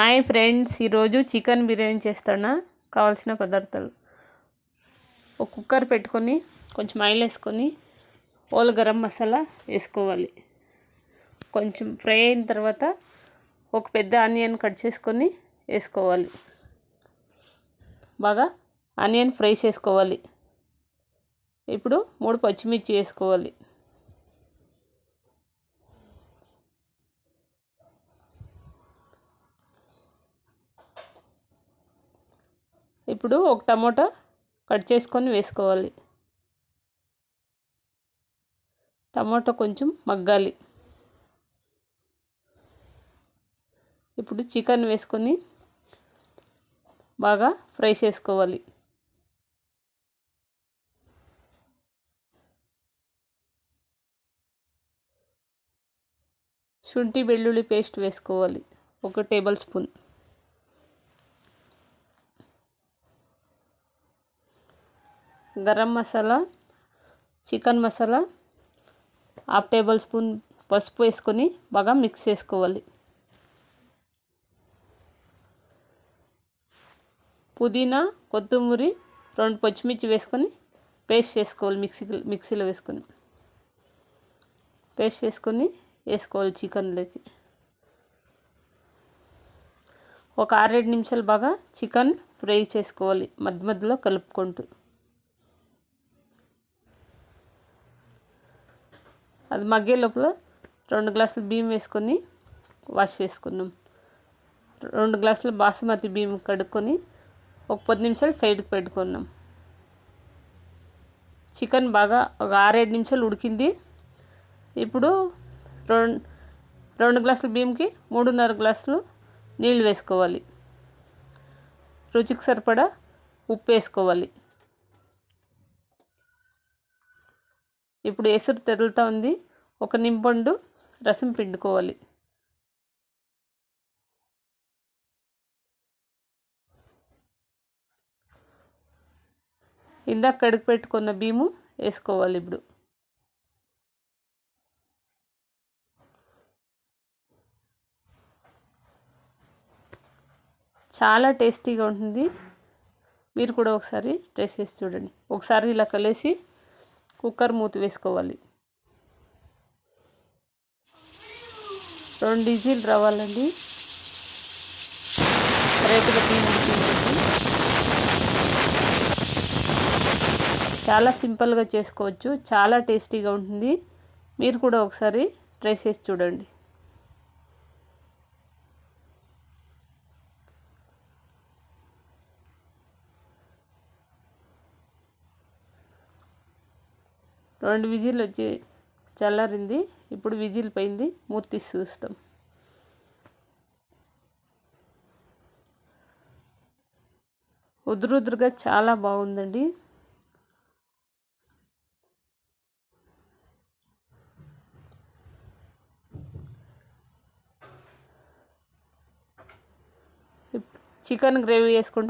Hi friends ఈరోజు chicken biryani చేస్తాను? కావాల్సిన పదార్థాలు. ఒక కుక్కర్ పెట్టుకొని కొంచెం ఆయిల్ వేసుకొని ఓల్ గరం మసాలా వేసుకోవాలి. కొంచెం ఫ్రై అయిన తర్వాత ఒక పెద్ద ఆనియన్ కట్ చేసుకొని వేసుకోవాలి. బాగా ఆనియన్ ఫ్రై చేసుకోవాలి. ఇప్పుడు మూడు పచ్చిమిర్చి వేసుకోవాలి. ఇప్పుడు ఒక టమోటా కట్ చేసుకొని వేసుకోవాలి. టమాటో కొంచెం మగ్గాలి. ఇప్పుడు చికెన్ వేసుకొని బాగా ఫ్రై చేసుకోవాలి. శుంఠి వెల్లుల్లి పేస్ట్ వేసుకోవాలి. ఒక tablespoon. Garam masala chicken masala half tablespoon పసుపు వేసుకొని బాగా మిక్స్ చేసుకోవాలి. పుదీనా కొత్తిమీరి రెండు పచ్చిమిర్చి వేసుకొని పేస్ట్ చేసుకోవాలి మిక్సీ మిక్సీలో వేసుకొని. పేస్ట్ చేసుకొని వేసుకోవాలి చికెన్లోకి. ఒక ఆరేడు నిమిషాలు బాగా చికెన్ ఫ్రై చేసుకోవాలి. మధ్య మధ్యలో కలుపుకుంటూ. అది మగ్గే లోపల రెండు గ్లాసులు బియ్యం వేసుకొని వాష్ చేసుకున్నాం. రెండు గ్లాసులు బాసుమతి బియ్యం కడుక్కొని ఒక పది నిమిషాలు సైడ్కి పెట్టుకున్నాం. చికెన్ బాగా ఒక ఆరేడు నిమిషాలు ఉడికింది. ఇప్పుడు రెండు రెండు గ్లాసుల బియ్యంకి మూడున్నర గ్లాసులు నీళ్ళు వేసుకోవాలి. రుచికి సరిపడా ఉప్పు వేసుకోవాలి. ఇప్పుడు ఎసురు తెరులుతూ ఉంది. ఒక నింపండు రసం పిండుకోవాలి. ఇందాక కడుగు పెట్టుకున్న బియ్యము వేసుకోవాలి ఇప్పుడు. చాలా టేస్టీగా ఉంటుంది. మీరు కూడా ఒకసారి ట్రై చేసి చూడండి. ఒకసారి ఇలా కలిసి కుక్కర్ మూత వేసుకోవాలి. రెండు డీజిల్ రావాలండి. రేటుగా చాలా సింపుల్గా చేసుకోవచ్చు. చాలా టేస్టీగా ఉంటుంది. మీరు కూడా ఒకసారి ట్రై చేసి చూడండి. రెండు విజిల్ వచ్చి చల్లారింది. ఇప్పుడు విజిల్ పోయింది. మూర్తి చూస్తాం. ఉదురుదురుగా చాలా బాగుందండి. చికెన్ గ్రేవీ వేసుకుంటే